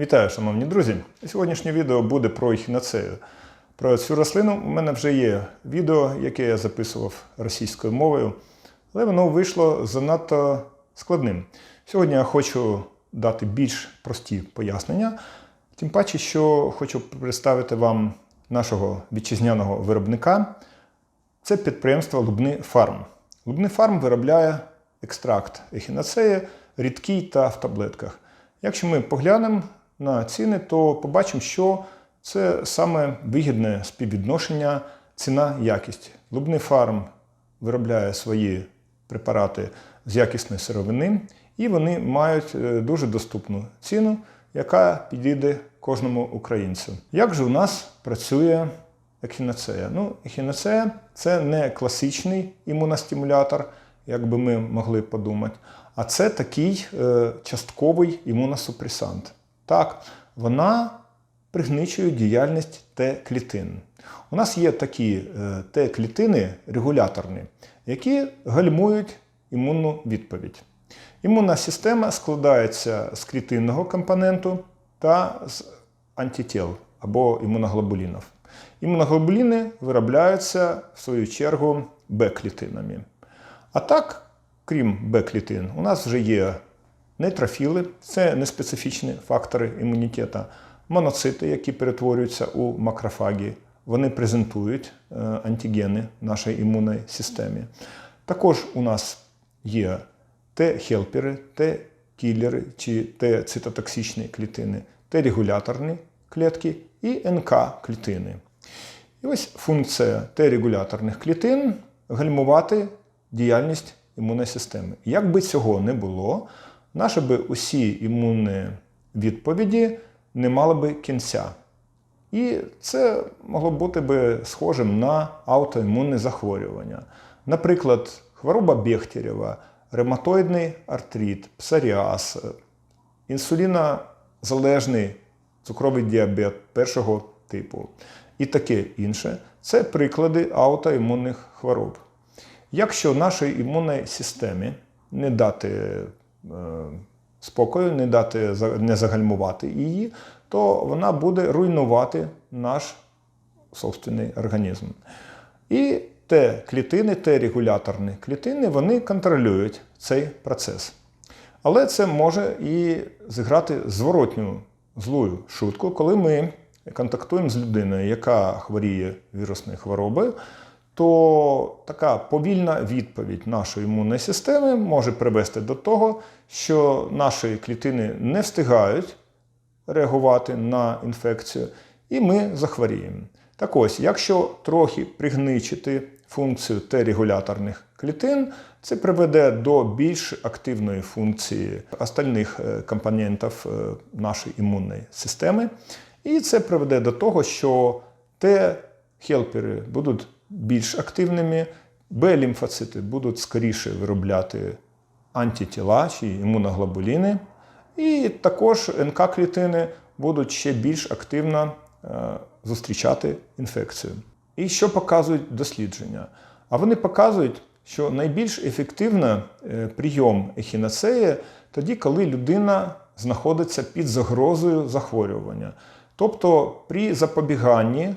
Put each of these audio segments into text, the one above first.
Вітаю, шановні друзі! Сьогоднішнє відео буде про ехінацею. Про цю рослину у мене вже є відео, яке я записував російською мовою, але воно вийшло занадто складним. Сьогодні я хочу дати більш прості пояснення, тим паче, що хочу представити вам нашого вітчизняного виробника. Це підприємство Лубни Фарм. Лубни Фарм виробляє екстракт ехінацеї рідкий та в таблетках. Якщо ми поглянемо на ціни, то побачимо, що це саме вигідне співвідношення ціна-якість. Лубний фарм виробляє свої препарати з якісної сировини, і вони мають е, дуже доступну ціну, яка підійде кожному українцю. Як же у нас працює ехінацея? Ну, ехінацея це не класичний імуностимулятор, як би ми могли подумати, а це такий е, частковий імуносупресант. Так, вона пригничує діяльність Т-клітин. У нас є такі е, Т-клітини регуляторні, які гальмують імунну відповідь. Імунна система складається з клітинного компоненту та з антитіл або імуноглобулінів. Імуноглобуліни виробляються, в свою чергу, Б-клітинами. А так, крім Б-клітин, у нас вже є нейтрофіли, це неспецифічні фактори імунітету, моноцити, які перетворюються у макрофаги. Вони презентують е, антигени нашій імунній системі. Також у нас є Т-хелпери, Т-кілери чи Т-цитотоксичні клітини, Т-регуляторні клітки і НК-клітини. І ось функція Т-регуляторних клітин гальмувати діяльність імунної системи. Як би цього не було, наші би усі імунні відповіді не мали би кінця. І це могло бути би схожим на аутоімунне захворювання. Наприклад, хвороба Бехтерєва, ревматоїдний артрит, псоріаз, інсулінозалежний цукровий діабет першого типу і таке інше це приклади аутоімунних хвороб. Якщо нашій імунній системі не дати спокою, не дати не загальмувати її, то вона буде руйнувати наш собственний організм. І те клітини, те регуляторні клітини, вони контролюють цей процес. Але це може і зіграти зворотню злую шутку, коли ми контактуємо з людиною, яка хворіє вірусною хворобою, то така повільна відповідь нашої імунної системи може привести до того, що наші клітини не встигають реагувати на інфекцію, і ми захворіємо. Так ось, якщо трохи пригничити функцію Т-регуляторних клітин, це приведе до більш активної функції остальних компонентів нашої імунної системи. І це приведе до того, що Т-хелпери будуть більш активними, Б-лімфоцити будуть скоріше виробляти антитіла чи імуноглобуліни, і також НК-клітини будуть ще більш активно зустрічати інфекцію. І що показують дослідження? А вони показують, що найбільш ефективний прийом ехінацеї тоді, коли людина знаходиться під загрозою захворювання. Тобто при запобіганні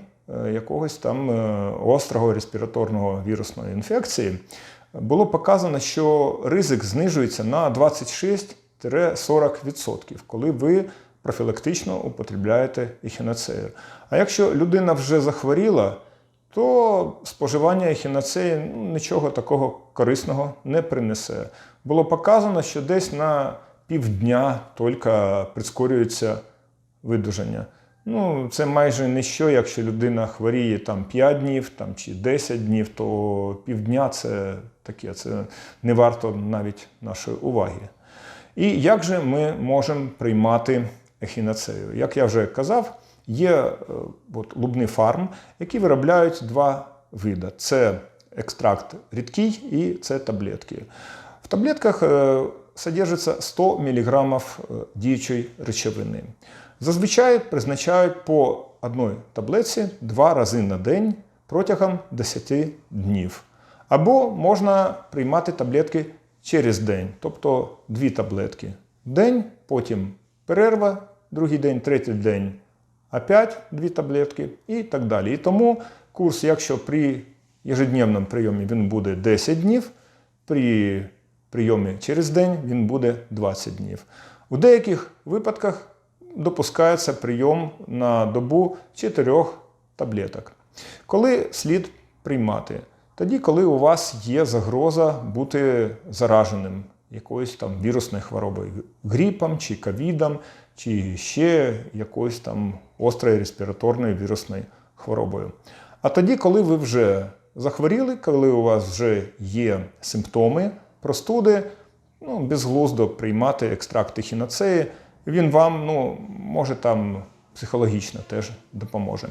якогось там острого респіраторного вірусної інфекції було показано, що ризик знижується на 26-40%, коли ви профілактично употребляєте ехінацею. А якщо людина вже захворіла, то споживання ехінацеї ну, нічого такого корисного не принесе. Було показано, що десь на півдня тільки прискорюється видужання. Ну, це майже ніщо, якщо людина хворіє там 5 днів там, чи 10 днів, то півдня це таке, це не варто навіть нашої уваги. І як же ми можемо приймати ехінацею? Як я вже казав, є от, лубний фарм, які виробляють два види: це екстракт рідкий і це таблетки. В таблетках содержиться 100 мг діючої речовини. Зазвичай призначають по одній таблетці два рази на день протягом 10 днів. Або можна приймати таблетки через день, тобто дві таблетки день, потім перерва другий день, третій день опять дві таблетки і так далі. І тому курс, якщо при ежедневному прийомі він буде 10 днів, при прийомі через день він буде 20 днів. У деяких випадках допускається прийом на добу 4 таблеток. Коли слід приймати? Тоді, коли у вас є загроза бути зараженим якоюсь там вірусною хворобою, грипом чи ковідом, чи ще якоюсь там острою респіраторною вірусною хворобою. А тоді, коли ви вже захворіли, коли у вас вже є симптоми простуди, ну, безглуздо приймати екстракт ехінацеї, він вам ну, може там психологічно теж допоможе.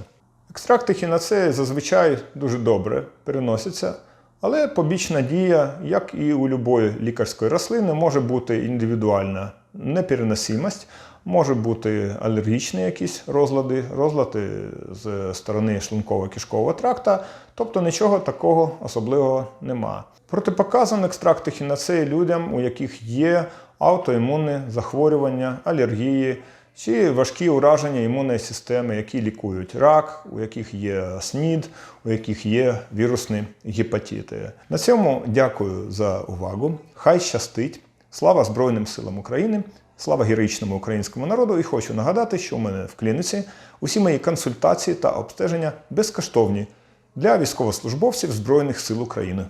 Екстракт ехінацеї зазвичай дуже добре переноситься, але побічна дія, як і у любої лікарської рослини, може бути індивідуальна непереносимость, може бути алергічні якісь розлади, розлади з сторони шлунково-кишкового тракта, тобто нічого такого особливого нема. Протипоказан екстракт ехінацеї людям, у яких є аутоімунне захворювання, алергії чи важкі ураження імунної системи, які лікують рак, у яких є СНІД, у яких є вірусні гепатити. На цьому дякую за увагу. Хай щастить! Слава Збройним силам України! Слава героїчному українському народу! І хочу нагадати, що у мене в клініці усі мої консультації та обстеження безкоштовні для військовослужбовців Збройних сил України.